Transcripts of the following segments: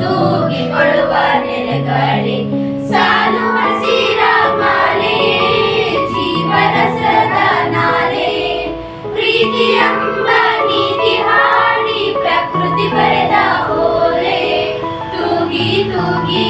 ತೂಗಿಕೊಳ್ಳುವ ನೆಲಗಾಳಿ. ಸಾಲು ಹಸಿರ ಮಾಲೆ, ಜೀವನ ಸದಾ ನಾಲೆ. ಪ್ರೀತಿ ಎಂಬ ನೀತಿ ಹಾಡಿ ಪ್ರಕೃತಿ ಬರೆದ ಓಲೆ ತೂಗಿ ತೂಗಿ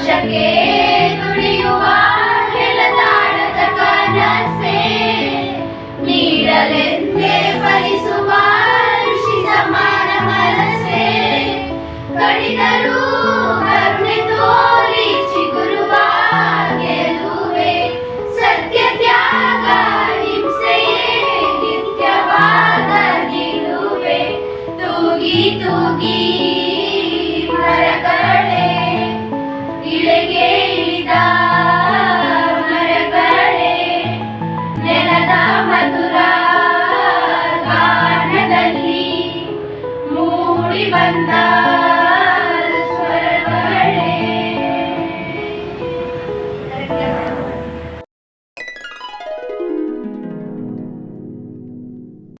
ಆಕಾಶಕ್ಕೆ ದುಡಿಯುವ ನೆಲದಾಳದ ಕನಸೆ ನೀಡಲೆಂದೇ ಫಲಿಸುವ ಋಷಿ ಸಮಾನ ಮನಸೆ. ಕಡಿದರು ಕರುಣೆ ಸತ್ಯ ತ್ಯಾಗ, ಹಿಂಸೆಯೇ ನಿತ್ಯವಾದ ನಿಲುವೆ. ತೂಗಿ ತೂಗಿ കൂടി